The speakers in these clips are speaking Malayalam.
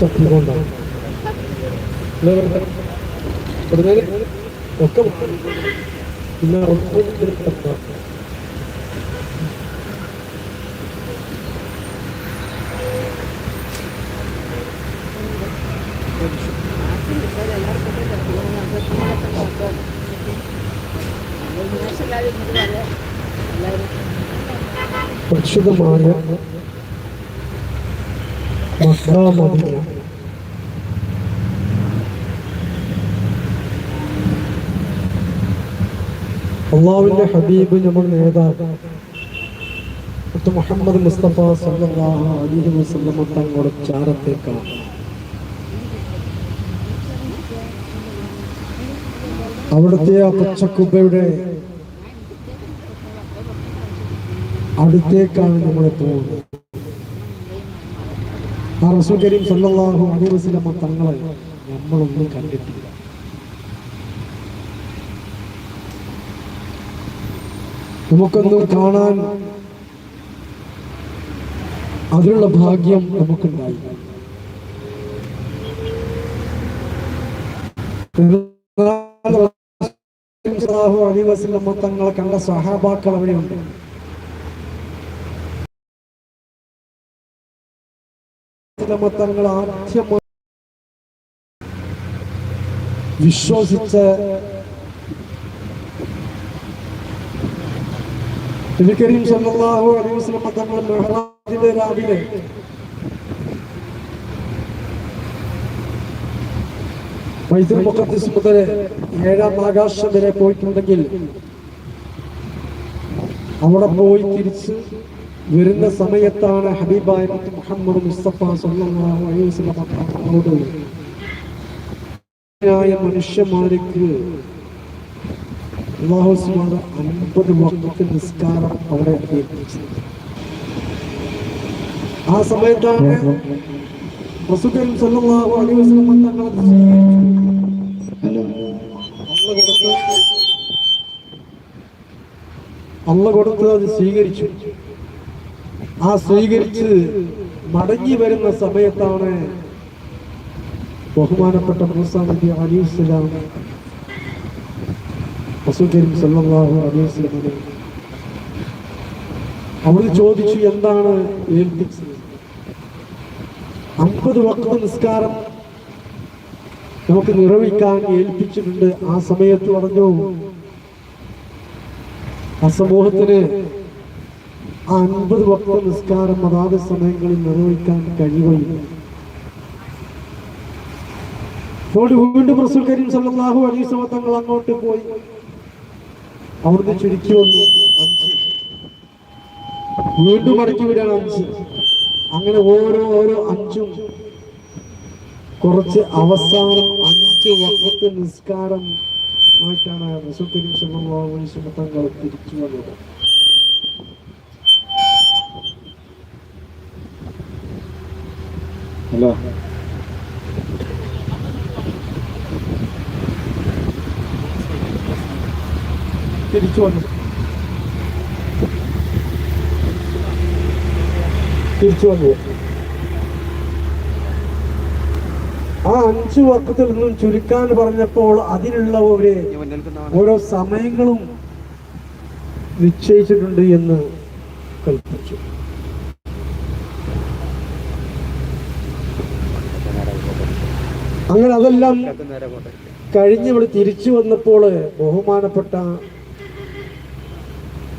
ചത്തിക്കൊണ്ടാണ് കൊടുങ്ങൽ ഒക്കെ പിന്നെ ഒന്നും എടുത്തിട്ടില്ല. പരിശുദ്ധമായ മക്കാമദീന അള്ളാഹുവിന്റെ ഹബീബ് നമ്മൾ നേതാവ്. മുഹമ്മദ് മുസ്തഫ സല്ലല്ലാഹു അലൈഹി വസല്ലം തങ്ങളുടെ ചാരത്തേക്കാണ്. അവിടുത്തെ ആ പച്ചക്കുബയുടെ അടുത്തേക്കാണ് നമ്മളെ പോകുന്നത്. ആ റസൂൽ കരീം സല്ലാഹു അലൈഹി വസല്ലം തങ്ങളെ നമ്മളൊന്നും കണ്ടിട്ടില്ല. നമുക്കൊന്നും കാണാൻ അതിനുള്ള ഭാഗ്യം നമുക്കുണ്ടായി. അലൈഹി വസല്ലം തങ്ങളെ കണ്ട സഹാബാക്കൾ അവിടെയുണ്ട്. തങ്ങൾ ആദ്യമായി വിശ്വസിച്ച രാവിലെ വൈദ്യുതി മുഖത്തി മുതൽ ഏഴാം ആകാശം വരെ പോയിട്ടുണ്ടെങ്കിൽ അവിടെ പോയി തിരിച്ച് വരുന്ന സമയത്താണ് ഹബീബായ മുഹമ്മദ് മുസ്തഫ ായ മനുഷ്യന്മാർക്ക് അൻപത് വർഷത്തെ നിസ്കാരം അവിടെ ആ സമയത്താണ് അലൈഹി അള്ള കൊടുത്ത് അത് സ്വീകരിച്ചു. ആ സ്വീകരിച്ച് മടങ്ങി വരുന്ന സമയത്താണ് ബഹുമാനപ്പെട്ട മൂസാ നബി അലൈഹി അവിടെ ചോദിച്ചു എന്താണ് അമ്പത് വക്ത നിസ്കാരം നമുക്ക് നിർവഹിക്കാൻ ഏൽപ്പിച്ചിട്ടുണ്ട്. ആ സമയത്ത് പറഞ്ഞു ആ സമൂഹത്തിന് ആ അൻപത് വക്ത നിസ്കാരം അതാത് സമയങ്ങളിൽ നിർവഹിക്കാൻ കഴിയുകയില്ല. അപ്പോൾ വീണ്ടും റസൂൽ കരീം സല്ലല്ലാഹു അലൈഹി വസല്ലം തങ്ങൾ അങ്ങോട്ട് പോയി. അവിടുന്ന് ചുരുക്കി വന്നു അഞ്ച്. വീണ്ടും മടക്കി വിടാണ് അഞ്ച്. അങ്ങനെ ഓരോ ഓരോ അഞ്ചും. കുറച്ച് അവസാനം അഞ്ച് വക്കത്ത് നിസ്കാരം ആയിട്ടാണ് റസൂൽ കരീം സല്ലല്ലാഹു അലൈഹി വസല്ലം തങ്ങൾ തിരിച്ചു വന്നത്. ഹലോ. തിരിച്ചു വന്നു. തിരിച്ചു വന്നു. ആ അഞ്ചു വക്കത്തിൽ നിന്നും ചുരുക്കാൻ പറഞ്ഞപ്പോൾ അതിനുള്ള ഒരു ഓരോ സമയങ്ങളും നിശ്ചയിച്ചിട്ടുണ്ട് എന്ന് അങ്ങനെ അതെല്ലാം കഴിഞ്ഞ് ഇവിടെ തിരിച്ചു വന്നപ്പോൾ ബഹുമാനപ്പെട്ട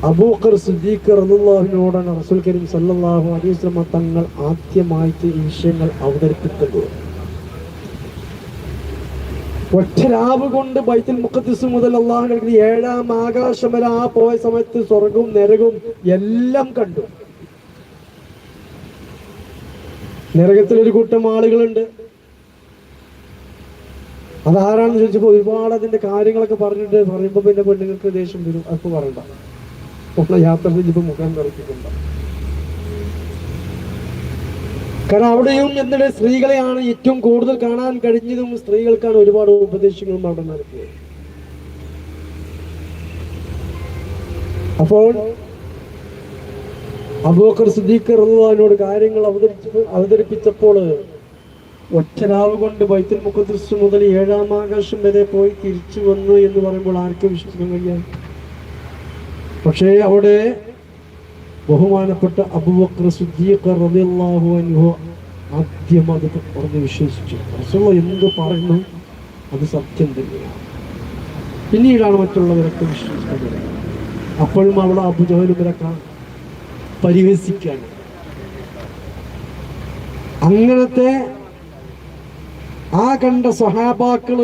അബൂക്കർ സിദ്ദീഖ് റളിയല്ലാഹുവിനോടാണ് റസൂൽ കരീം സല്ലാഹു അലൈഹി വസല്ലം തങ്ങൾ ആദ്യമായിട്ട് ഈ വിഷയങ്ങൾ അവതരിപ്പിക്കുന്നത് ഒറ്റ രാവ് കൊണ്ട് ബൈത്തിൽ മുക്കത്തിസ് മുതൽ അള്ളാഹു ഏഴാം ആകാശം വരെ ആ പോയ സമയത്ത് സ്വർഗവും നരകവും എല്ലാം കണ്ടു. നരകത്തിൽ ഒരു കൂട്ടം ആളുകളുണ്ട്. അതാരാണെന്ന് ചോദിച്ചപ്പോൾ ഒരുപാട് അതിന്റെ കാര്യങ്ങളൊക്കെ പറഞ്ഞിട്ട് പറയുമ്പോൾ പിന്നെ പെണ്ണുങ്ങൾക്ക് ദേഷ്യം വരും. അപ്പോൾ പറയണ്ട. നമ്മളെ യാത്ര ചെയ്തപ്പോ മുഖം നിറച്ചിട്ടുണ്ട് കാരണം അവിടെയും എന്നിട്ട് സ്ത്രീകളെയാണ് ഏറ്റവും കൂടുതൽ കാണാൻ കഴിഞ്ഞതും സ്ത്രീകൾക്കാണ് ഒരുപാട് ഉപദേശങ്ങളും അവിടെ നടത്തിയത്. അപ്പോൾ അബൂക്കർ സിദ്ദീഖ് എന്നതിനോട് കാര്യങ്ങൾ അവതരിച്ച് അവതരിപ്പിച്ചപ്പോൾ ഒറ്റരാവ് കൊണ്ട് ബൈത്തുൽ മുഖദ്സ് മുതൽ ഏഴാം ആകാശം വരെ പോയി തിരിച്ചു വന്നു എന്ന് പറയുമ്പോൾ ആർക്കും വിശ്വസിക്കാൻ കഴിയാം പക്ഷേ അവിടെ ബഹുമാനപ്പെട്ട അബൂബക്കർ റളിയല്ലാഹു അൻഹു ആദ്യം അത് പറഞ്ഞ് വിശ്വസിച്ചു. റസൂൽ എന്ത് പറയുന്നു അത് സത്യം തന്നെയാണ്. പിന്നീടാണ് മറ്റുള്ളവരൊക്കെ വിശ്വസിക്കുന്നത്. അപ്പോഴും അവിടെ അബുജഹലും പരിഹസിക്കാൻ. അങ്ങനത്തെ ആ കണ്ട സഹാബാക്കൾ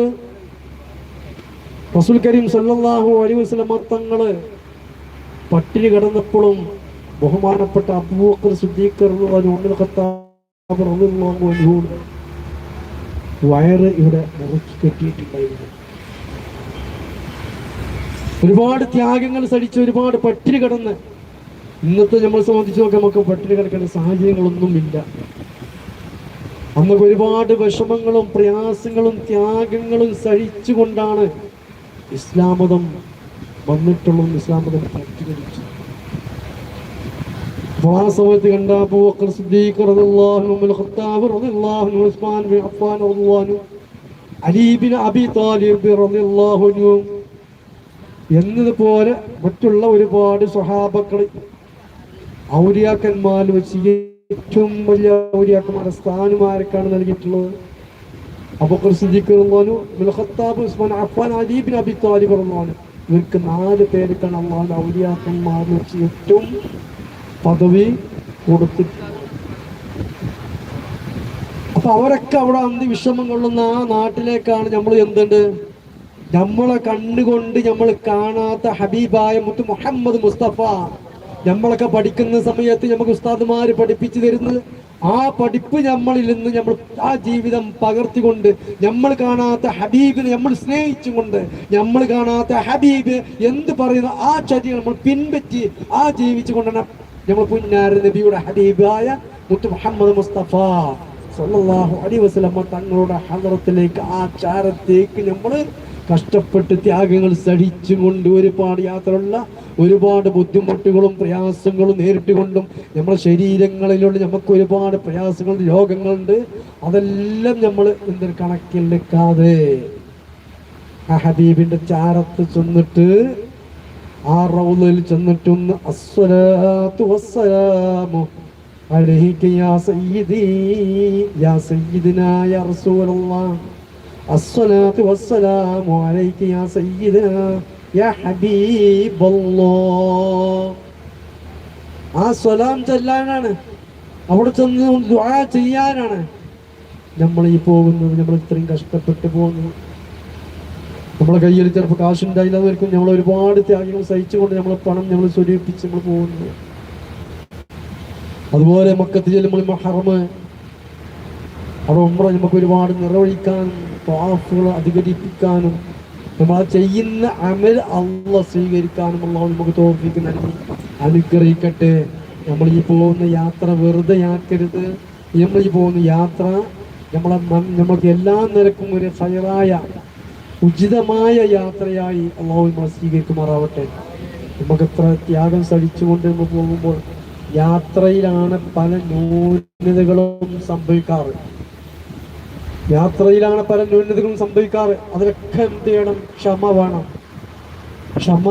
റസൂൽ കരീം സല്ലാഹു അലൈഹി വസല്ലമ തങ്ങൾ പട്ടിണി കിടന്നപ്പോഴും ബഹുമാനപ്പെട്ട അബൂബക്കർ സിദ്ദീഖ് റളിയല്ലാഹു അൻഹു ഖത്താബ് റളിയല്ലാഹു അൻഹു വയറ് ഇവിടെ മുറുക്കി കെട്ടിയിട്ടുണ്ടായിരുന്നു. ഒരുപാട് ത്യാഗങ്ങൾ സഹിച്ച് ഒരുപാട് പട്ടിണി കിടന്ന് ഇന്നത്തെ നമ്മൾ സംബന്ധിച്ച് നോക്കാം നമുക്ക് പട്ടിണി കിടക്കേണ്ട സാഹചര്യങ്ങളൊന്നുമില്ല. അന്നൊക്കെ ഒരുപാട് വിഷമങ്ങളും പ്രയാസങ്ങളും ത്യാഗങ്ങളും സഹിച്ചുകൊണ്ടാണ് ഇസ്ലാമതം വന്നിട്ടുള്ളതും ഇസ്ലാമതം പ്രഖ്യാപിച്ചത് അപ്പോൾ ആ ഉസ്മാൻ അലി ബിൻ എന്നതുപോലെ മറ്റുള്ള ഒരുപാട് സ്വഹാബക്കൾ ഔലിയാക്കന്മാരിൽ വെച്ച് ഏറ്റവും വലിയ ഔലിയാക്കന്മാരുടെ സ്ഥാനമാരൊക്കെയാണ് നൽകിയിട്ടുള്ളത്. അപ്പൊ സിദ്ദീഖ് റളിയല്ലാഹു അൻഹു, Khattab Usman Affan Ali bin Abi Talib Rahman ഇവർക്ക് നാല് പേർക്കാണ് അള്ളാഹു ഔലിയാക്കന്മാരിൽ വെച്ച് ഏറ്റവും പദവി കൊടുത്തിട്ടുണ്ട് അപ്പൊ അവരൊക്കെ അവിടെ അന്തി വിഷമം കൊള്ളുന്ന ആ നാട്ടിലേക്കാണ് നമ്മൾ എന്തുണ്ട്? നമ്മളെ കണ്ണുകൊണ്ട് നമ്മൾ കാണാത്ത ഹബീബായ മുത്ത് മുഹമ്മദ് മുസ്തഫ നമ്മളൊക്കെ പഠിക്കുന്ന സമയത്ത് നമുക്ക് ഉസ്താദുമാർ പഠിപ്പിച്ചു തരുന്നത് ആ പഠിപ്പ് നമ്മളിൽ നിന്ന് നമ്മൾ ആ ജീവിതം പകർത്തിക്കൊണ്ട് നമ്മൾ കാണാത്ത ഹബീബിനെ നമ്മൾ സ്നേഹിച്ചുകൊണ്ട് നമ്മൾ കാണാത്ത ഹബീബ് എന്ത് പറയുന്ന ആ ചര്യ നമ്മൾ പിൻപറ്റി ആ ജീവിച്ചുകൊണ്ടാണ് നമ്മൾ പുന്നാര നബിയുടെ ഹബീബായ മുത്തു മുഹമ്മദ് മുസ്തഫ സല്ലാഹു അലി വസ്ലമ്മ തങ്ങളുടെ ഹദറത്തിലേക്ക് ആ ചാരത്തേക്ക് നമ്മൾ കഷ്ടപ്പെട്ട് ത്യാഗങ്ങൾ സഹിച്ചുകൊണ്ട് ഒരുപാട് യാത്രയുള്ള ഒരുപാട് ബുദ്ധിമുട്ടുകളും പ്രയാസങ്ങളും നേരിട്ടുകൊണ്ടും നമ്മുടെ ശരീരങ്ങളിലുള്ള നമുക്ക് ഒരുപാട് പ്രയാസങ്ങൾ രോഗങ്ങളുണ്ട്. അതെല്ലാം നമ്മൾ എന്തൊരു കണക്കിലെടുക്കാതെ ആ ഹബീബിന്റെ ചാരത്ത് ചെന്നിട്ട് ആ റൗലിൽ ചെന്നിട്ടൊന്ന് അസ്സലാത്തു വസ്സലാമു റസൂലല്ലാഹ് والسلام വസ്സലാമു അലൈക യാ يا യാ الله. ആ സ്വലാം ചെല്ലാനാണ്. അവിടെ ചെന്ന് ദുആ ചെയ്യാനാണ്. നമ്മൾ ഈ പോകുന്നത് നമ്മൾ ഇത്രയും കഷ്ടപ്പെട്ട് പോകുന്നു. നമ്മളെ കയ്യിൽ ചിലപ്പോൾ കാശുണ്ടായില്ലാതായിരിക്കും നമ്മൾ ഒരുപാട് ത്യാഗങ്ങൾ സഹിച്ചുകൊണ്ട് നമ്മൾ പണം നമ്മൾ സ്വരൂപിച്ച് നമ്മൾ പോകുന്നു. അതുപോലെ മക്കത്ത് ചെല്ലുമ്പോൾ മഹറമ് അവിടെ ഉമ്ര നമുക്ക് ഒരുപാട് നിറവഴിക്കാനും പാഫുകൾ അധികരിപ്പിക്കാനും നമ്മൾ ചെയ്യുന്ന അമൽ അള്ള സ്വീകരിക്കാനും അള്ളാഹു നമുക്ക് തോന്നിക്ക് നൽകി. അനുഗ്രഹിക്കട്ടെ. നമ്മൾ ഈ പോകുന്ന യാത്ര വെറുതെ ആക്കരുത്. നമ്മൾ ഈ പോകുന്ന യാത്ര നമ്മളെ നമ്മൾക്ക് എല്ലാ നിരക്കും ഒരു ഫയറായ ഉചിതമായ യാത്രയായി അള്ളാഹു നമ്മളെ സ്വീകരിക്കുമാറാവട്ടെ. നമുക്ക് എത്ര ത്യാഗം സഹിച്ചുകൊണ്ട് നമ്മൾ പോകുമ്പോൾ യാത്രയിലാണ് പല ന്യൂനതകളും സംഭവിക്കാറ്. യാത്രയിലാണ് പല ന്യൂനതകളും സംഭവിക്കാറ്. അതിലൊക്കെ എന്ത് ചെയ്യണം? ക്ഷമ വേണം. ക്ഷമ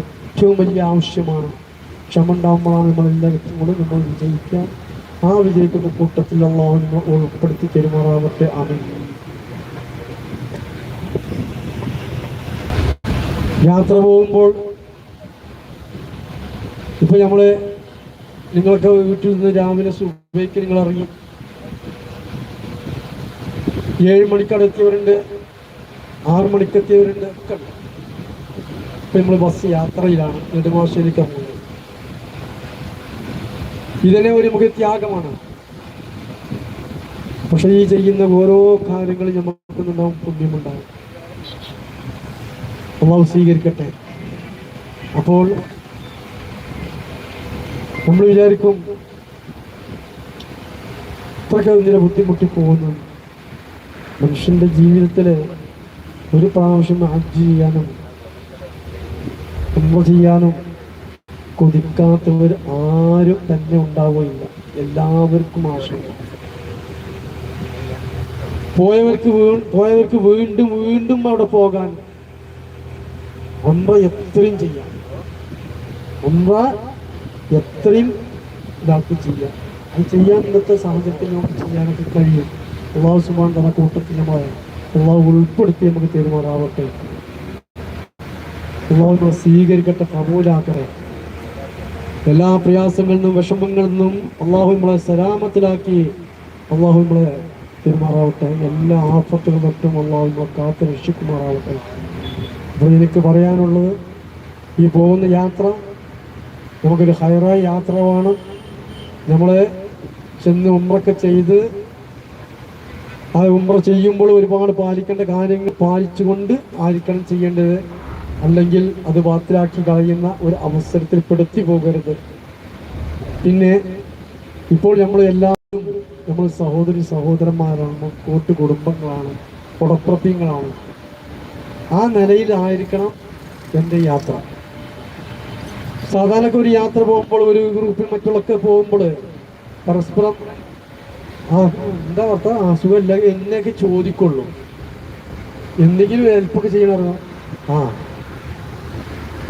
ഏറ്റവും വലിയ ആവശ്യമാണ്. ക്ഷമ ഉണ്ടാകുമ്പോഴാണ് നമ്മൾ എല്ലാ വ്യക്തികളും നമ്മൾ വിജയിക്കുക. ആ വിജയിക്കുന്ന കൂട്ടത്തിലുള്ള ഉൾപ്പെടുത്തി പെരുമാറാവട്ടെ. ആമീൻ. യാത്ര പോകുമ്പോൾ ഇപ്പൊ നമ്മൾ നിങ്ങളൊക്കെ വീട്ടിൽ നിന്ന് രാവിലെ സുബൈക്ക് നിങ്ങൾ ഇറങ്ങി ഏഴ് മണിക്കാണ് എത്തിയവരുണ്ട് ആറ് മണിക്ക് എത്തിയവരുണ്ട് ഒക്കെ ഉണ്ട്. ഇപ്പൊ നമ്മൾ ബസ് യാത്രയിലാണ് നെടുമാശ്ശേരിക്ക് പോകുന്നത് ഇതിനെ ഒരു മുഖ്യ ത്യാഗമാണ്. പക്ഷെ ഈ ചെയ്യുന്ന ഓരോ കാര്യങ്ങളും നമുക്കുണ്ടാവും പുണ്യമുണ്ടാവും. അള്ളാഹു സ്വീകരിക്കട്ടെ. അപ്പോൾ നമ്മൾ വിചാരിക്കും ഇത്രയ്ക്ക് ഇതിനെ ബുദ്ധിമുട്ടി പോകുന്നു. മനുഷ്യന്റെ ജീവിതത്തിൽ ഒരു പ്രാവശ്യം ഹജ്ജ് ചെയ്യാനും ഉമ്മ ചെയ്യാനും കൊതിക്കാത്തവർ ആരും തന്നെ ഉണ്ടാവുകയില്ല. എല്ലാവർക്കും ആശയം പോയവർക്ക് പോയവർക്ക് വീണ്ടും വീണ്ടും അവിടെ പോകാൻ ഉംറ എത്രയും ചെയ്യാം. ഉംറ എത്രയും ഇതാക്കി ചെയ്യാം. അത് ചെയ്യാൻ ഇന്നത്തെ സാഹചര്യത്തിൽ നമുക്ക് ചെയ്യാനൊക്കെ കഴിയും. അള്ളാഹു സുബാൻ തല കൂട്ടത്തിനുമായ അള്ളാഹു ഉൾപ്പെടുത്തി നമുക്ക് തീരുമാനമാവട്ടെ അള്ളാഹു സ്വീകരിക്കട്ടെ കബൂലാക്കട്ടെ എല്ലാ പ്രയാസങ്ങളിൽ നിന്നും വിഷമങ്ങളിൽ നിന്നും അള്ളാഹു നമ്മളെ സലാമത്തിലാക്കി അള്ളാഹു നമ്മളെ പെരുമാറാവട്ടെ. എല്ലാ ആഫത്തുകളും മറ്റും അള്ളാഹു നമ്മളെ കാത്ത് രക്ഷിക്കുമാറാവട്ടെ. അപ്പോൾ എനിക്ക് പറയാനുള്ളത് ഈ പോകുന്ന യാത്ര നമുക്കൊരു ഹൈറായ യാത്രമാണ് നമ്മളെ ചെന്ന് ഉമ്രൊക്കെ ചെയ്ത് ആ ഉമ്ര ചെയ്യുമ്പോൾ ഒരുപാട് പാലിക്കേണ്ട കാര്യങ്ങൾ പാലിച്ചുകൊണ്ട് ആയിരിക്കണം ചെയ്യേണ്ടത് അല്ലെങ്കിൽ അത് ബാത്തിലാക്കി കളയുന്ന ഒരു അവസരത്തിൽ പെടുത്തി പോകരുത്. പിന്നെ ഇപ്പോൾ നമ്മൾ എല്ലാവരും നമ്മൾ സഹോദരി സഹോദരന്മാരാണ് കൂട്ടു കുടുംബങ്ങളാണ് കുടപ്രപ്യങ്ങളാണ് ആ നിലയിലായിരിക്കണം എന്റെ യാത്ര. സാധാരണ ഒരു യാത്ര പോകുമ്പോൾ ഒരു ഗ്രൂപ്പിൽ മറ്റുള്ളൊക്കെ പോകുമ്പോൾ പരസ്പരം ആ എന്താ വാർത്ത? ആ സുഖമില്ല എന്നൊക്കെ ചോദിക്കുള്ളൂ. എന്തെങ്കിലും ഹെൽപ്പൊക്കെ ചെയ്യണമോ ആ.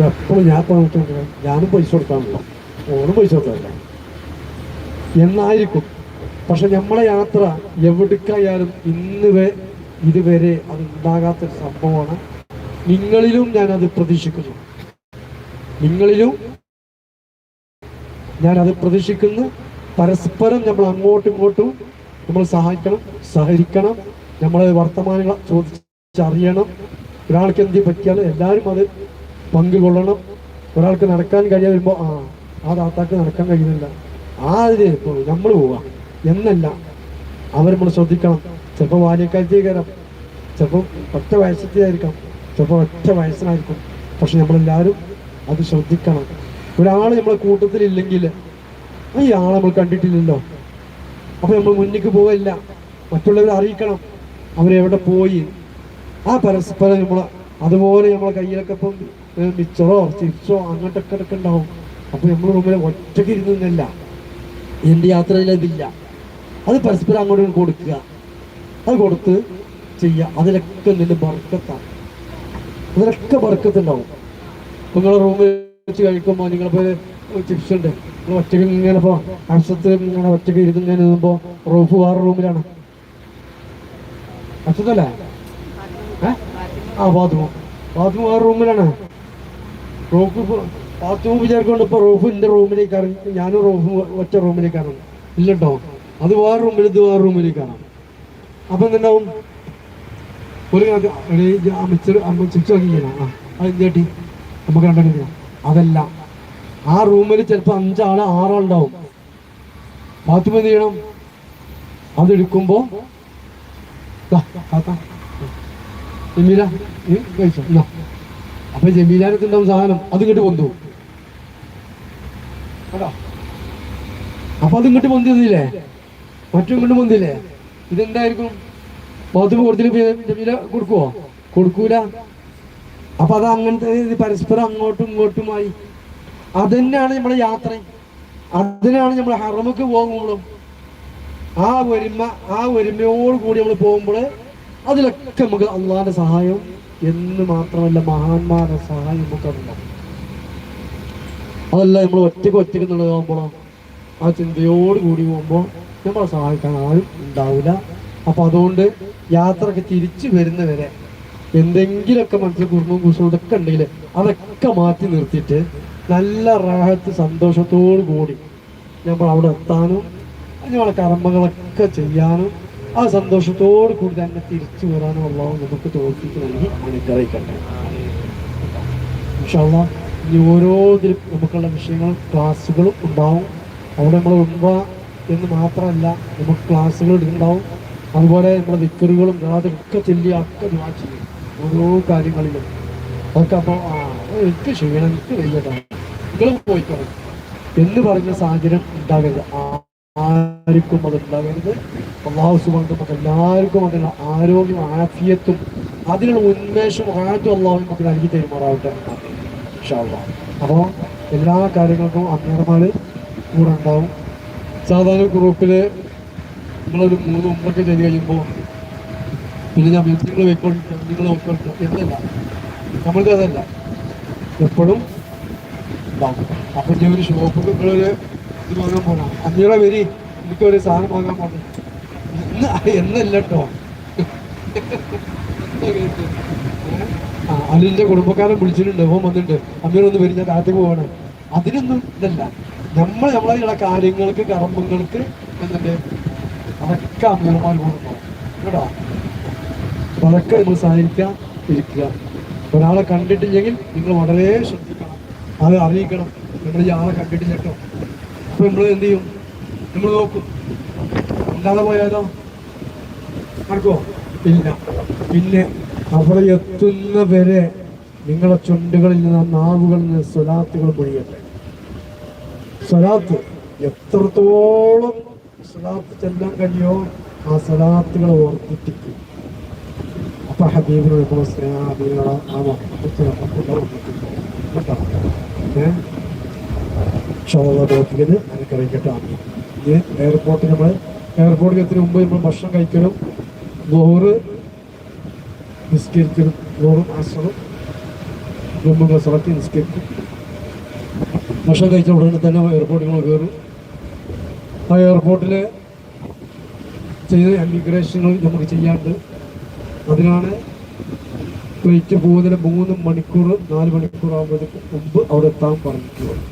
എപ്പോഴും ഞാൻ പറഞ്ഞിട്ടുണ്ട് ഞാനും പൈസ കൊടുക്കാമല്ലോ ഓണും പൈസ കൊടുക്കാറില്ല. എന്നായിരിക്കും. പക്ഷെ നമ്മളെ യാത്ര എവിടേക്കായാലും ഇന്ന് വരെ ഇതുവരെ അത് ഉണ്ടാകാത്തൊരു സംഭവമാണ്. നിങ്ങളിലും ഞാൻ അത് പ്രതീക്ഷിക്കുന്നു. നിങ്ങളിലും ഞാൻ അത് പ്രതീക്ഷിക്കുന്നു. പരസ്പരം നമ്മൾ അങ്ങോട്ടും ഇങ്ങോട്ടും നമ്മൾ സഹായിക്കണം സഹകരിക്കണം നമ്മളെ വർത്തമാനങ്ങൾ ചോദിച്ചറിയണം. ഒരാൾക്ക് എന്ത് പറ്റിയാൽ എല്ലാവരും അത് പങ്കുകൊള്ളണം. ഒരാൾക്ക് നടക്കാൻ കഴിയാതെ വരുമ്പോൾ ആ ആ താത്താക്ക് നടക്കാൻ കഴിയുന്നില്ല. ആ അതിന് നമ്മൾ പോവാ. എന്നല്ല അവർ നമ്മൾ ശ്രദ്ധിക്കണം. ചിലപ്പോൾ ബാല്യക്കാലത്തേ കയറാം ചിലപ്പോൾ ഒറ്റ വയസ്സത്തേതായിരിക്കാം ചിലപ്പോൾ ഒറ്റ വയസ്സിനായിരിക്കും. പക്ഷെ നമ്മളെല്ലാവരും അത് ശ്രദ്ധിക്കണം. ഒരാൾ നമ്മളെ കൂട്ടത്തിലില്ലെങ്കിൽ ഈ ആളെ നമ്മൾ കണ്ടിട്ടില്ലല്ലോ. അപ്പൊ നമ്മൾ മുന്നിക്ക് പോവില്ല. മറ്റുള്ളവരെ അറിയിക്കണം. അവരെവിടെ പോയി? ആ പരസ്പരം നമ്മൾ അതുപോലെ നമ്മളെ കയ്യിലൊക്കെ ഇപ്പം മിച്ചറോ ചിപ്സോ അങ്ങോട്ടൊക്കെ ഒക്കെ ഉണ്ടാവും. അപ്പൊ നമ്മൾ മുമ്പിൽ ഒറ്റയ്ക്ക് ഇരുന്നില്ല എന്റെ യാത്രയിൽ അതില്ല. അത് പരസ്പരം അങ്ങോട്ട് കൊടുക്കുക. അത് കൊടുത്ത് ചെയ്യുക. അതിലൊക്കെ നിന്റെ ബർക്കത്താണ് അതിലൊക്കെ ബർക്കത്തുണ്ടാവും. നിങ്ങളുടെ റൂമിൽ വെച്ച് കഴിക്കുമ്പോൾ നിങ്ങളിപ്പോൾ ചിപ്സ് ഉണ്ട്. നിങ്ങൾ ഒറ്റയ്ക്ക് ഇങ്ങനെ ഇപ്പോൾ അർഷത്ത് ഇങ്ങനെ ഒറ്റയ്ക്ക് ഇരുന്ന് നിന്നുമ്പോൾ റൂഫ് വേറെ റൂമിലാണ്. അർഷത്തല്ലേ ആ ബാത്റൂം. ബാത്റൂം വേറെ റൂമിലാണ്. റൂഫ് ബാത്റൂം വിചാരിക്കൊണ്ട് ഇപ്പോൾ റൂഫ് എന്റെ റൂമിലേക്കാണ് ഞാനും റൂഫ് ഒറ്റ റൂമിലേക്കാണ് ഇല്ലട്ടോ അത് വേറെ റൂമിൽ ഇത് വേറെ റൂമിലേക്കാണ് അപ്പം എന്തുണ്ടാവും? ഒരു മിച്ചർ ചിപ്സ് ആ അത് ചേട്ടി നമുക്ക് കണ്ടെങ്കിൽ അതല്ല. ആ റൂമിൽ ചിലപ്പോൾ അഞ്ചാൾ ആറാളുണ്ടാവും. ഫാത്തിമ എന്ത് ചെയ്യണം? അതെടുക്കുമ്പോൾ ജമീല അപ്പൊ ജമീലാനത്തുണ്ടാവും സാധനം. അത് ഇങ്ങോട്ട് പൊന്തു. കേട്ടോ അപ്പൊ അതിങ്ങോട്ട് പൊന്തിയതില്ലേ മറ്റും ഇങ്ങോട്ട് പൊന്തില്ലേ? ഇതെന്തായിരിക്കും? ബാത്റൂം കൊടുത്തിട്ട് ജമീല കൊടുക്കുവോ? കൊടുക്കൂല. അപ്പൊ അത് അങ്ങനത്തെ പരസ്പരം അങ്ങോട്ടും ഇങ്ങോട്ടുമായി. അതന്നെയാണ് നമ്മുടെ യാത്ര. അതിനാണ് നമ്മൾ ഹറമക്ക് പോകുമ്പോഴും ആ ഒരുമ ആ ഒരുമയോട് കൂടി നമ്മൾ പോകുമ്പോൾ അതിലൊക്കെ നമുക്ക് അള്ളാന്റെ സഹായം എന്ന് മാത്രമല്ല മഹാന്മാരുടെ സഹായം നമുക്ക് ഉണ്ടാവും അതല്ല നമ്മൾ ഒറ്റയ്ക്ക് ഒറ്റയ്ക്ക് എന്നുള്ളതാകുമ്പോഴോ ആ ചിന്തയോട് കൂടി പോകുമ്പോൾ നമ്മളെ സഹായിക്കാൻ ആരും ഉണ്ടാവില്ല. അപ്പൊ അതുകൊണ്ട് യാത്രയ്ക്ക് തിരിച്ചു വരുന്നവരെ എന്തെങ്കിലുമൊക്കെ മനസ്സിൽ കുറുമ്പും കുസും ഇതൊക്കെ ഉണ്ടെങ്കിൽ അതൊക്കെ മാറ്റി നിർത്തിയിട്ട് നല്ല റാഹത്ത് സന്തോഷത്തോടു കൂടി നമ്മൾ അവിടെ എത്താനും നമ്മളെ കർമ്മങ്ങളൊക്കെ ചെയ്യാനും ആ സന്തോഷത്തോടു കൂടി തന്നെ തിരിച്ചു വരാനും ഉള്ളതും നമുക്ക് തോൽപ്പിക്കണമെങ്കിൽ അനുഗ്രഹിക്കട്ടെ. പക്ഷേ ഇനി ഓരോതിലും നമുക്കുള്ള വിഷയങ്ങളും ക്ലാസ്സുകളും ഉണ്ടാവും. അവിടെ നമ്മൾ ഉണ്ട എന്ന് മാത്രമല്ല നമുക്ക് ക്ലാസ്സുകൾ ഉണ്ടാവും. അതുപോലെ നമ്മളെ വിക്കറുകളും അതൊക്കെ ചെല്ലി ഒക്കെ ചെയ്യും. ഓരോ കാര്യങ്ങളിലും. അതൊക്കെ അപ്പോൾ ആ എനിക്ക് ക്ഷീണം എനിക്ക് വയ്യട്ടോ നിങ്ങൾ എന്ന് പറഞ്ഞ സാഹചര്യം ഉണ്ടാകരുത്. ആർക്കും അത് ഉണ്ടാകരുത്. സുബാൻ നമുക്ക് എല്ലാവർക്കും അതിന് ആരോഗ്യം ആഫിയത്തും അതിനുള്ള ഉന്മേഷം ആദ്യം അള്ളാഹു നമുക്ക് നൽകി തരുമാറാവട്ടെ അപ്പോൾ എല്ലാ കാര്യങ്ങൾക്കും അമ്മയർമാർ കൂടെ ഉണ്ടാവും. സാധാരണ ഗ്രൂപ്പിൽ നമ്മളൊരു മൂന്ന് മുമ്പൊക്കെ ചെയ്ത് കഴിയുമ്പോൾ പിന്നെ ഞാൻ നിങ്ങൾ വെക്കോണ്ടിരിക്കാം നിങ്ങൾ നോക്കിക്കൊണ്ടിരിക്കാം എന്നല്ല. നമ്മൾക്ക് അതല്ല. എപ്പോഴും അപ്പൊ ഞാൻ ഒരു ഷോപ്പൊക്കെ നിങ്ങളൊരു ഇത് വാങ്ങാൻ പോകണം അഞ്ഞൂറ് വരി എനിക്കൊരു സാധനം വാങ്ങാൻ പോകണം എന്ന് എന്നല്ല കേട്ടോ ആ അലിന്റെ കുടുംബക്കാരൻ വിളിച്ചിട്ടുണ്ട്. ഓൻ വന്നിട്ടുണ്ട്. ഒന്ന് വരും ഞാൻ താഴത്തേക്ക് പോവാണ്. അതിനൊന്നും ഇതല്ല. നമ്മൾ നമ്മളെ കാര്യങ്ങൾക്ക് കർമ്മങ്ങൾക്ക് എന്നിട്ട് അതൊക്കെ അമ്മീറന്മാർ കൊടുക്കണം കേട്ടോ? അപ്പൊ നിങ്ങൾ സഹായിക്കാൻ ഇരിക്കുക. ഒരാളെ കണ്ടിട്ടില്ലെങ്കിൽ നിങ്ങൾ വളരെ ശ്രദ്ധിക്കണം. അത് അറിയിക്കണം. നിങ്ങൾ ഈ ആളെ കണ്ടിട്ടില്ല കേട്ടോ. നമ്മൾ എന്ത് ചെയ്യും? നമ്മൾ നോക്കും. അല്ലാതെ പോയാലോ? ആർക്കോ? ഇല്ല. പിന്നെ അവിടെ എത്തുന്ന വരെ നിങ്ങളെ ചുണ്ടുകളിൽ നിന്ന് നാവുകളിൽ നിന്ന് സ്വലാത്തുകൾ പൊഴിയട്ടെ. സ്വലാത്ത് എത്രത്തോളം സ്വലാത്ത് ചെല്ലാൻ കഴിയോ ആ സ്വലാത്തുകളെ ഓർമ്മിപ്പിക്കും അപ്പൊ ഹബീബിനോട് ഇപ്പോൾ സ്നേഹ ഹബീബിനോട് ആ ഓർമ്മിപ്പിക്കും കേട്ടോ ഏഹ് ക്ഷോഭത്തിന് അനുഗ്രഹിക്കട്ടെ ഇനി എയർപോർട്ടിൽ നമ്മൾ എയർപോർട്ടിൽ എത്തിന് മുമ്പ് നമ്മൾ ഭക്ഷണം കഴിക്കലും നൂറ് നിസ്കരിക്കലും ലോറും ആശ്രമം മുമ്പ് കസറക്കി നിസ്കരിക്കും. ഭക്ഷണം കഴിച്ച ഉടനെ തന്നെ എയർപോർട്ടിൽ നമ്മൾ കയറും ആ എയർപോർട്ടിൽ ചെയ്ത ഇമിഗ്രേഷനുകൾ നമുക്ക് ചെയ്യാണ്ട് അതിനാണ് ഫ്ലൈറ്റ് പോകുന്നതിന് മൂന്ന് മണിക്കൂർ നാല് മണിക്കൂർ ആകുമ്പോഴത്തേക്ക് മുമ്പ് അവിടെ എത്താൻ പറഞ്ഞിട്ടുള്ളത്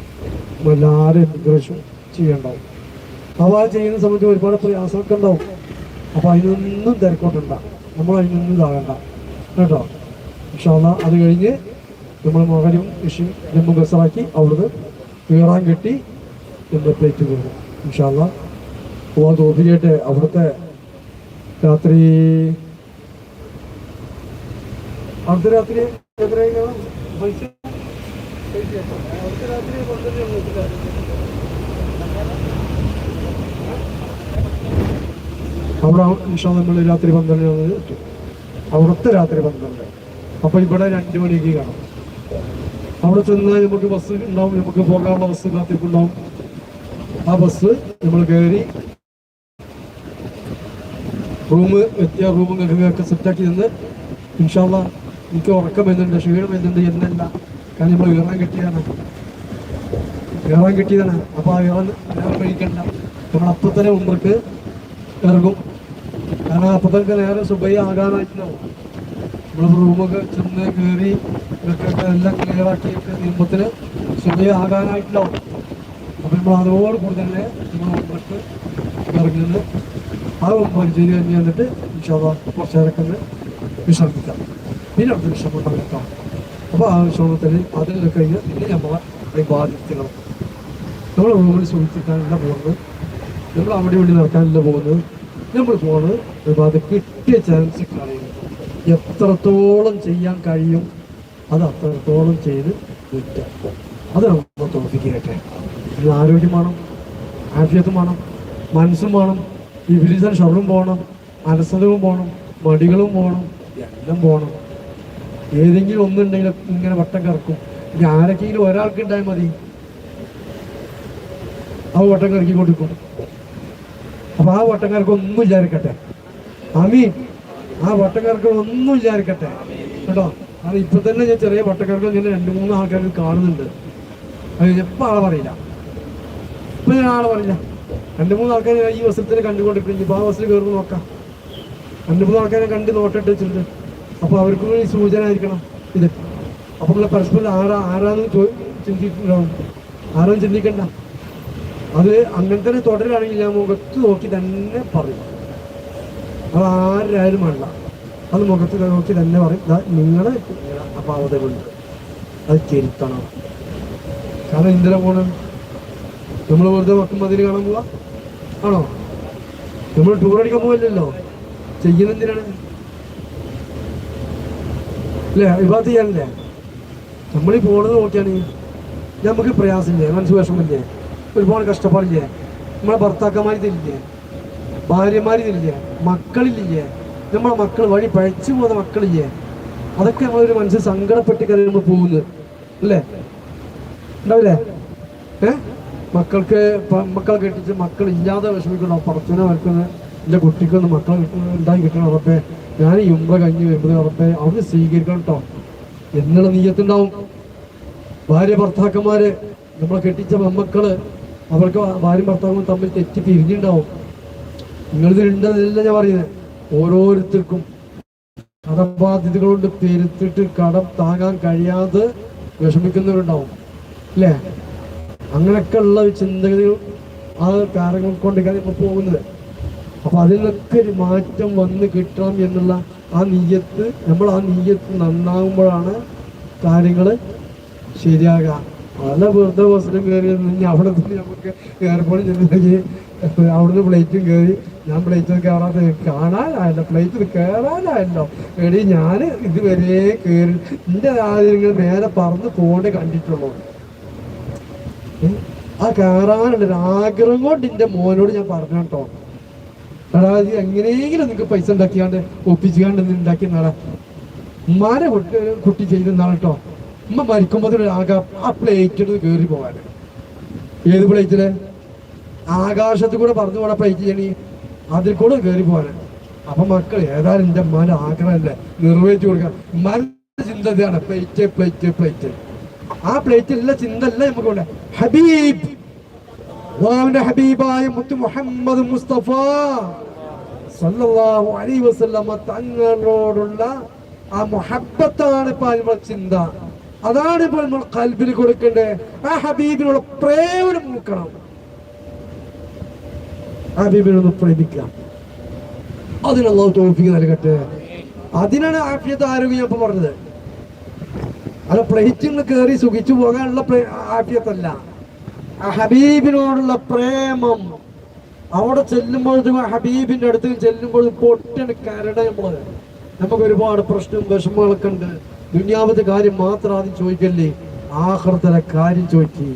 എല്ലാവരും ഇമിഗ്രേഷൻ ചെയ്യണ്ടാവും. അവ ചെയ്യുന്ന സമയത്ത് ഒരുപാട് പ്രയാസമൊക്കെ ഉണ്ടാവും. അപ്പൊ അതിനൊന്നും തിരക്കോട്ടണ്ട നമ്മൾ അതിനൊന്നും ഇതാകണ്ട. കേട്ടോ? ഇൻഷാല്ല അത് കഴിഞ്ഞ് നമ്മൾ മകനും ഇഷും ജമ്മു ഗസറാക്കി അവിടുന്ന് വീറാൻ കെട്ടി എന്നത്തേക്ക് പോകും ഇൻഷാല്ല പോവാൻ തോപ്പിക്കട്ടെ അവിടുത്തെ രാത്രി അവിടുത്തെ രാത്രി എത്രയാണ് പൈസ? അർദ്ധരാത്രി പന്ത്രണ്ട് അവിടെ ഇൻഷാ നമ്മൾ രാത്രി പന്ത്രണ്ടിനാണ് എത്തും. അവിടുത്തെ രാത്രി പന്ത്രണ്ട്. അപ്പൊ ഇവിടെ രണ്ടു മണിക്ക് കാണാം. അവിടെ ചെന്നാൽ നമുക്ക് ബസ് ഉണ്ടാവും. നമുക്ക് പോകാനുള്ള ബസ് കാത്തിരിപ്പുണ്ടാവും ആ ബസ് നമ്മൾ കയറി റൂം എത്തിയ റൂമും ഒക്കെ സെറ്റാക്കി നിന്ന് ഇൻഷാല്ല എനിക്ക് ഉറക്കം എന്തുണ്ട്? ക്ഷീണം എന്തുണ്ട്? എന്നല്ല കാരണം നമ്മൾ വിവരം കിട്ടിയതാണ്. വിവരം കിട്ടിയതാണ്. അപ്പൊ ആ വിവരം നേരം കഴിക്കണ്ട നമ്മൾ അപ്പൊ തന്നെ ഉമ്മർക്ക് ഇറങ്ങും. കാരണം അപ്പൊ തന്നെ നേരെ സുബൈ ആകാനായിട്ടുണ്ടാവും നമ്മൾ റൂമൊക്കെ ചെന്ന് കയറി എല്ലാം ക്ലിയർ ആക്കിയൊക്കെ നിയമത്തിന് സുബൈ ആകാനായിട്ടുണ്ടാവും അപ്പൊ നമ്മൾ അതോട് കൂടി തന്നെ നമ്മൾ ഉമ്മർക്ക് ഇറങ്ങുന്നത് ആ ഉമ്മ ചെയ്ത് കഴിഞ്ഞ് വന്നിട്ട് കുറച്ച് നേരമൊക്കെ വിശ്രമിക്കാം. പിന്നെ അവിടെ വിശ്രമം ഉണ്ടാക്കാം അപ്പോൾ ആ വിശ്രമത്തിൽ അതിൽ കഴിഞ്ഞ് പിന്നെ നമ്മളെ ബാധിക്കണം നമ്മൾ റൂമിൽ സുഹൃത്തിക്കാനല്ല പോകുന്നത് നമ്മൾ അവിടെ ഇവിടെ നടക്കാനല്ല പോകുന്നത് നമ്മൾ പോകുന്നത് ഒരുപാട് കിട്ടിയ ചാൻസ് കളയുന്നു എത്രത്തോളം ചെയ്യാൻ കഴിയും അത് അത്രത്തോളം ചെയ്ത് വിറ്റാം അത് നമ്മൾ തോൽപ്പിക്കട്ടെ ഇതിന് ആരോഗ്യം വേണം ആഫിയത്തും വേണം മനസ്സും വേണം ഈ വിലിസൻ ഷറും പോകണം അലസതവും പോകണം മടികളും പോകണം എല്ലാം പോകണം ഏതെങ്കിലും ഒന്നുണ്ടെങ്കിൽ ഇങ്ങനെ വട്ടം കറക്കും. ഇനി ആരൊക്കെയെങ്കിലും ഒരാൾക്ക് ഉണ്ടായാൽ മതി. അവ വട്ടം കറക്കി കൊടുക്കും അപ്പൊ ആ വട്ടക്കാർക്ക് ഒന്നും വിചാരിക്കട്ടെ. അമീൻ. ആ വട്ടക്കാർക്ക് ഒന്നും വിചാരിക്കട്ടെ. കേട്ടോ? അത് ഇപ്പൊ തന്നെ ഞാൻ ചെറിയ വട്ടക്കാർക്ക് ഇങ്ങനെ രണ്ട് മൂന്ന് ആൾക്കാർ കാണുന്നുണ്ട്. അത് എപ്പോ ആളെ പറയില്ല. ഇപ്പൊ ഞാൻ ആളെ പറയില്ല. രണ്ട് മൂന്ന് ആൾക്കാർ ഈ വസ്ത്രത്തിൽ കണ്ടുകൊണ്ടിരിക്കും ഇപ്പൊ ആ വസ്ത്രം കയറുമ്പോൾ നോക്കാം. രണ്ട് മൂന്ന് ആൾക്കാരെ കണ്ട് നോട്ടിട്ട് വെച്ചിട്ടുണ്ട്. അപ്പൊ അവർക്കും കൂടി സൂചന ആയിരിക്കണം ഇത്. അപ്പൊ നിങ്ങൾ പരസ്പരം ആരാ ആരാന്ന് ചിന്തിക്കണം ആരാന്ന് ആരും ചിന്തിക്കണ്ട. അത് അങ്ങനെ തന്നെ തുടരുകയാണെങ്കിൽ ഞാൻ മുഖത്ത് നോക്കി തന്നെ പറയും. അത് ആരായാലും വേണ്ട. അത് മുഖത്ത് നോക്കി തന്നെ പറയും. ദാ നിങ്ങളെ അപാവത കൊണ്ട് അത് തിരുത്തണം കാരണം എന്തിനാ പോണം? നമ്മൾ വെറുതെ മക്കും അതിന് കാണാൻ പോവാ. ആണോ? നമ്മൾ ടൂർ അടിക്കാൻ പോവില്ലല്ലോ. ചെയ്യുന്നെന്തിനാണ് അല്ലേ? ഇബാദ് ചെയ്യാനല്ലേ? നമ്മൾ ഈ പോണത് നോക്കിയാണ്. നമുക്ക് പ്രയാസമില്ലേ? മനസ്സ് വിഷമില്ലേ ഒരുപാട് കഷ്ടപ്പാടില്ലേ? നമ്മളെ ഭർത്താക്കന്മാർ തരില്ലേ ഭാര്യമാർ ഭാര്യമാരിതില്ലേ മക്കളില്ലേ? നമ്മളെ മക്കൾ വഴി പഴച്ചു പോകുന്ന മക്കളില്ലേ? അതൊക്കെ നമ്മളൊരു മനസ്സിൽ സങ്കടപ്പെട്ട് കയറി നമ്മൾ പോകുന്നത്. അല്ലേ? ഉണ്ടാവില്ലേ? ഏ? മക്കൾക്ക് മക്കളെ കെട്ടിച്ച് മക്കൾ ഇല്ലാതെ വിഷമിക്കണോ? പറച്ചനെ വരക്കുന്നത് എന്റെ കുട്ടിക്കൊന്ന് മക്കളെ ഉണ്ടായി കിട്ടണം ഉറപ്പേ. ഞാൻ ഈ ഉമ്ര കഴിഞ്ഞ് വരുമ്പോൾ ഉറപ്പേ. അവർ സ്വീകരിക്കണം കേട്ടോ എന്നുള്ള നീയത്തുണ്ടാവും. ഭാര്യ ഭർത്താക്കന്മാര് നമ്മളെ കെട്ടിച്ച മമ്മക്കൾ അവർക്ക് ഭാര്യ ഭർത്താവും തമ്മിൽ തെറ്റി പിരിഞ്ഞുണ്ടാവും. നിങ്ങളിതിലുണ്ടെന്നല്ല ഞാൻ പറയുന്നത് ഓരോരുത്തർക്കും കടബാധ്യതകൾ കൊണ്ട് പെരുത്തിട്ട് കടം താങ്ങാൻ കഴിയാതെ വിഷമിക്കുന്നവരുണ്ടാവും. അല്ലേ? അങ്ങനെയൊക്കെ ഉള്ള ചിന്തകൾ ആ കാര്യങ്ങൾ കൊണ്ടൊക്കെയാണ് ഇപ്പൊ പോകുന്നത്. അപ്പൊ അതിലൊക്കെ ഒരു മാറ്റം വന്ന് കിട്ടണം എന്നുള്ള ആ നീയത്ത് നമ്മൾ ആ നീയത്ത് നന്നാകുമ്പോഴാണ് കാര്യങ്ങൾ ശരിയാകുക പല വെറുതെ ബസ്സിലും കയറി അവിടെ നിന്ന് നമുക്ക് എയർപോർട്ടിൽ ചെന്നിട്ടുണ്ടെങ്കിൽ അവിടുന്ന് പ്ലേറ്റും കയറി ഞാൻ പ്ലേറ്റിൽ കയറാതെ കാണാനായല്ലോ പ്ലേറ്റിൽ കയറാനായല്ലോ എടി ഞാൻ ഇതുവരെ കയറി എന്റെ ആദ്യങ്ങൾ നേരെ പറന്ന് പോകേണ്ട കണ്ടിട്ടുള്ളൂ. ആ കയറാനുള്ള ആഗ്രഹം കൊണ്ട് എന്റെ മോനോട് ഞാൻ പറഞ്ഞു കേട്ടോ. എടാ ഇത് എങ്ങനെയെങ്കിലും നിങ്ങൾക്ക് പൈസ ഉണ്ടാക്കിയാണ്ട് ഒപ്പിച്ചുകാണ്ട് ഉണ്ടാക്കി നടാ. ഉമ്മാരെ കുട്ടി കുട്ടി ചെയ്തെന്നാണ് കേട്ടോ ഉമ്മ മരിക്കുമ്പോൾ ആകാ ആ പ്ലേറ്റ് കയറി പോകാൻ ഏത് പ്ലേറ്റിൽ ആകാശത്ത് കൂടെ പറഞ്ഞു പോണ പ്ലേറ്റ് ചെയ്യണി. അതിൽ കൂടെ കയറി പോകാൻ അപ്പൊ മക്കൾ ഏതായാലും എന്റെ ഉമ്മാന്റെ ആഗ്രഹമല്ലേ നിർവഹിച്ചു കൊടുക്കാൻ. ഉമ്മാരുടെ ചിന്ത ഇതാണ്. പ്ലേറ്റ് പ്ലേറ്റ് പ്ലേറ്റ് ആ പ്ലേറ്റിലുള്ള ചിന്ത അല്ല നമുക്ക് വേണ്ട? ഹബീബ്. ഹബീബായ മുത്ത് മുഹമ്മദ് മുസ്തഫ. സല്ലല്ലാഹു അലൈഹി വസല്ലമ തങ്ങളോടുള്ള ആ മുഹബത്താണ് ഇപ്പൊ നമ്മൾ ചിന്ത. അതാണ് ഇപ്പൊ നമ്മൾ കൽബിൽ കൊടുക്കേണ്ടത്. ആ ഹബീബിനുള്ള പ്രേമം നോക്കണം ഹബീബിനൊന്ന് പ്രേമിക്കാം അതിനുള്ള തോൽപ്പിക്ക് നൽകട്ടെ. അതിനാണ് ആഫിയത്ത് ആരോഗ്യം ഞാൻ പറഞ്ഞത്. അല്ല പ്ലേറ്റിൽ കയറി സുഖിച്ചു പോകാനുള്ള ആഫിയത്തല്ല. ആ ഹബീബിനോടുള്ള പ്രേമം. അവിടെ ചെല്ലുമ്പോൾ ഹബീബിന്റെ അടുത്ത് ചെല്ലുമ്പോൾ പൊട്ടന് കരട നമ്മൾ നമുക്ക് ഒരുപാട് പ്രശ്നവും വിഷമങ്ങളൊക്കെ ഉണ്ട്. ദുന്യാവത്തെ കാര്യം മാത്രം ആദ്യം ചോദിക്കല്ലേ? ആഹൃതല കാര്യം ചോദിക്കി.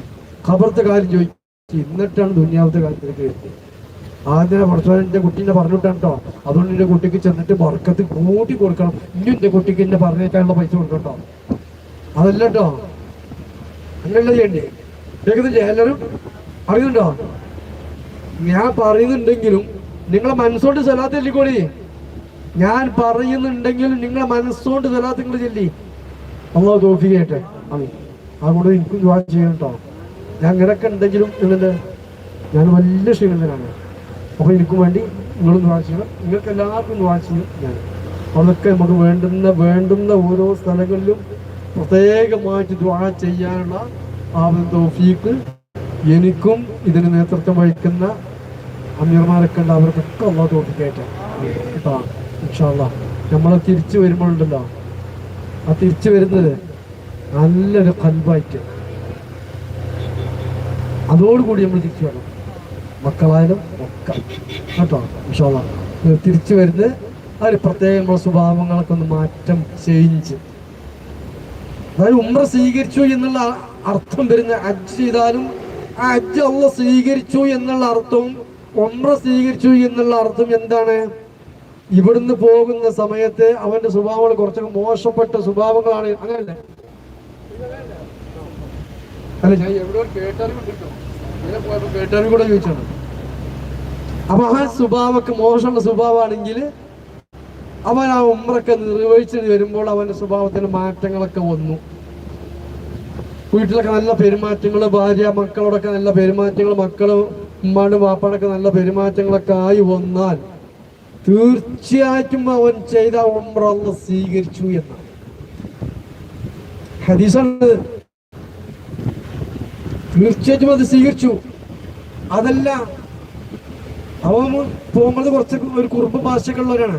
ഖബർത്തെ കാര്യം ചോദിക്കി. എന്നിട്ടാണ് ദുന്യാവത്തെ കാര്യത്തിലേക്ക് വരുന്നത്. ആദ്യം പഠിച്ചവൻ കുട്ടീനെ പറഞ്ഞിട്ടാണ് കേട്ടോ. അതുകൊണ്ട് എന്റെ കുട്ടിക്ക് ചെന്നിട്ട് വർക്കത്ത് കൂട്ടി കൊടുക്കണം. ഇനി എന്റെ കുട്ടിക്ക് എന്നെ പറഞ്ഞേക്കാനുള്ള പൈസ കൊടുക്കട്ടോ അതല്ല അങ്ങനെയല്ല ചെയ്യണ്ടേ? കേൾക്കുന്നില്ലേ എല്ലാവരും? അറിയുന്നുണ്ടോ? ഞാൻ പറയുന്നുണ്ടെങ്കിലും നിങ്ങളെ മനസ്സോണ്ട് ചെല്ലാത്തല്ലേ ചൊല്ലിക്കോളി ഞാൻ പറയുന്നുണ്ടെങ്കിലും നിങ്ങളെ മനസ്സോണ്ട് സലാത്ത് നിങ്ങൾ ചൊല്ലി. അള്ളാഹ് തോഫിക്കട്ടെ അതുകൊണ്ട് എനിക്കും ദ്വാ ചെയ്യണം കേട്ടോ ഞാൻ ഇങ്ങനെയൊക്കെ ഉണ്ടെങ്കിലും നിങ്ങളുടെ ഞാൻ വലിയ ക്ഷീണിതനാണ് അപ്പൊ എനിക്കും വേണ്ടി നിങ്ങളും ദ്വാ ചെയ്യണം. നിങ്ങൾക്ക് എല്ലാവർക്കും ദ്വാ ചെയ്യും ഞാൻ. അതൊക്കെ നമുക്ക് വേണ്ടുന്ന വേണ്ടുന്ന ഓരോ സ്ഥലങ്ങളിലും പ്രത്യേകമായിട്ട് ദ്വാ ചെയ്യാനുള്ള ആ തൗഫീക്ക് എനിക്കും ഇതിന് നേതൃത്വം വഹിക്കുന്ന അമീർമാരൊക്കെ ഉണ്ട് അവർക്കൊക്കെ അള്ളാഹ് തോപ്പിക്കയറ്റ കേട്ടോ നമ്മൾ തിരിച്ചു വരുമ്പോഴുണ്ടല്ലോ ആ തിരിച്ചു വരുന്നത് നല്ലൊരു കൽബായിട്ട്. അതോടുകൂടി നമ്മൾ തിരിച്ചു വരണം. മക്കളായാലും ഒക്കെ കേട്ടോ? ഇൻഷാല്ല തിരിച്ചു വരുന്നത് ഒരു പ്രത്യേക നമ്മുടെ സ്വഭാവങ്ങളൊക്കെ ഒന്ന് മാറ്റം ചേഞ്ച് അതായത് ഉമ്ര സ്വീകരിച്ചു എന്നുള്ള അർത്ഥം വരുന്ന അജ് ചെയ്താലും ഹജ്ജ് അള്ള സ്വീകരിച്ചു എന്നുള്ള അർത്ഥവും ഒമ്ര സ്വീകരിച്ചു എന്നുള്ള അർത്ഥം എന്താണ്? ഇവിടുന്ന് പോകുന്ന സമയത്ത് അവന്റെ സ്വഭാവങ്ങൾ കുറച്ചൊക്കെ മോശപ്പെട്ട സ്വഭാവങ്ങളാണ്. അങ്ങനല്ലേ? അല്ല ഞാൻ എവിടെ കേട്ടാലും കൂടെ ചോദിച്ചാണ്. അപ്പൊ ആ സ്വഭാവമൊക്കെ മോശമുള്ള സ്വഭാവമാണെങ്കിൽ അവൻ ആ ഉമ്രൊക്കെ നിർവഹിച്ചു വരുമ്പോൾ അവന്റെ സ്വഭാവത്തിന് മാറ്റങ്ങളൊക്കെ വന്നു. വീട്ടിലൊക്കെ നല്ല പെരുമാറ്റങ്ങൾ ഭാര്യ മക്കളോടൊക്കെ നല്ല പെരുമാറ്റങ്ങൾ മക്കളും ഉമ്മാടും വാപ്പാടൊക്കെ നല്ല പെരുമാറ്റങ്ങളൊക്കെ ആയി വന്നാൽ തീർച്ചയായിട്ടും അവൻ ചെയ്ത ഉമ്ര സ്വീകരിച്ചു എന്ന് ഹദീസാണ് തീർച്ചയായിട്ടും അത് സ്വീകരിച്ചു. അതല്ല അവൻ പോകുന്നത് കുറച്ച് ഒരു കുറുമ്പ് ഭാഷയൊക്കെ ഉള്ളവരാണ്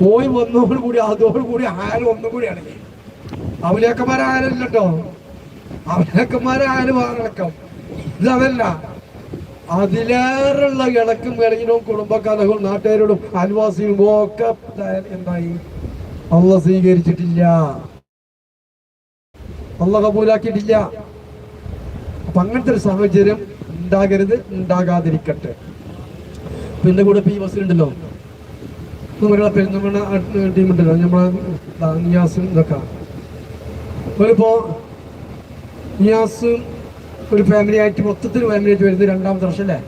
പോയി വന്നോട് കൂടി അതോട് കൂടി ആരും ഒന്നും കൂടിയാണ് കേട്ടോ അവലേക്കന്മാരായാലും ആറിളക്കം ഇതല്ല അതിലേറെയുള്ള ഇളക്കും ഇളകിനും കുടുംബക്കലഹവും നാട്ടുകാരോടും അയൽവാസികളും ഒക്കെ എന്തായി? അള്ള സ്വീകരിച്ചിട്ടില്ല. അള്ള കബൂലാക്കിയിട്ടില്ല. അപ്പൊ അങ്ങനത്തെ ഒരു സാഹചര്യം ഉണ്ടാകരുത് ഉണ്ടാകാതിരിക്കട്ടെ. പിന്നെ കൂടെ ഇപ്പൊ ഈ ബസ്സിലുണ്ടല്ലോ നമ്മുടെ ടീം ടീമുണ്ടല്ലോ. നമ്മളെ നിയാസും ഇതൊക്കെ. ഒരിപ്പോ നിയാസും ഒരു ഫാമിലി ആയിട്ട് മൊത്തത്തിൽ ഫാമിലി ആയിട്ട് വരുന്നത് രണ്ടാമത്തെ വർഷം അല്ലേ?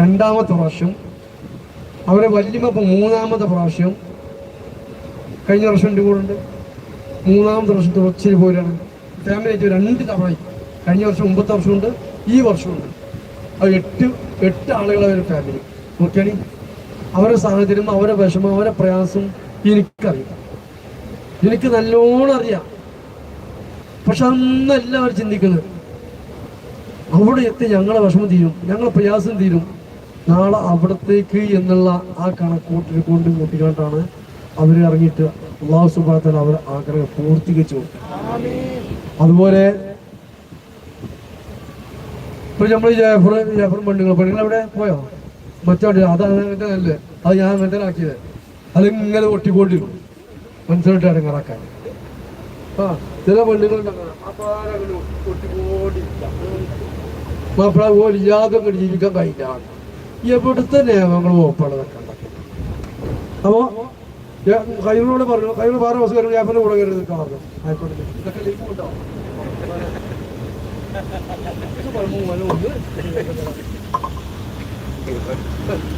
രണ്ടാമത്തെ പ്രാവശ്യം. അവരെ വല്യമ്മ ഇപ്പം മൂന്നാമത്തെ പ്രാവശ്യം. കഴിഞ്ഞ വർഷം എന്റെ കൂടെ ഉണ്ട് മൂന്നാമത്തെ വർഷം തുടർച്ചയിൽ പോരാണ്. ഫാമിലി ആയിട്ട് രണ്ട് തവണ. കഴിഞ്ഞ വർഷം ഒമ്പത്തെ വർഷമുണ്ട് ഈ വർഷമുണ്ട് അത് എട്ട് എട്ട് ആളുകളെ ഒരു ഫാമിലി നോക്കിയാണി? അവരുടെ സാഹചര്യം അവരുടെ വിഷമം അവരുടെ പ്രയാസം എനിക്കറിയാം. എനിക്ക് നല്ലോണം അറിയാം. പക്ഷെ അന്ന് എല്ലാവരും ചിന്തിക്കുന്നത്. അവിടെ എത്തി ഞങ്ങളെ വിഷമം തീരും ഞങ്ങളെ പ്രയാസം തീരും. നാളെ അവിടത്തേക്ക് എന്നുള്ള ആ കണക്കൂട്ടിൽ കൊണ്ട് കൂട്ടിക്കൊണ്ടാണ് അവർ ഇറങ്ങിയിട്ട് അള്ളാഹു സുബാത്തൽ അവർ ആഗ്രഹം പൂർത്തീകരിച്ചു അതുപോലെ ഇപ്പൊ നമ്മൾ ജയഫർ ജയഫർ പെണ്ണുങ്ങൾ പെണ്ണുങ്ങൾ എവിടെ പോയോ? മറ്റോട്ട് അതാണ് എന്റെ അല്ലേ അത് ഞാൻ മെന്റലാക്കിയത് അതിങ്ങനെ ഒട്ടിക്കൊണ്ടിരുന്നു. മനസ്സിലായിട്ട് ഇറങ്ങാറാക്കാൻ. ആ. ചില പള്ളികളുണ്ടാക്കണം മാപ്പിള പോലും യാതൊക്കെ ജീവിക്കാൻ കഴിയില്ല എവിടുത്തെ നിയമങ്ങൾ ഓപ്പണതൊക്കെ അപ്പോ കൈവിനോട് പറഞ്ഞു കയ്യിൽ വേറെ ബസ് കയറി ജാഫറിന്റെ കൂടെ കയറി നിൽക്കാൻ പറഞ്ഞു. ഇതൊക്കെ പറഞ്ഞു.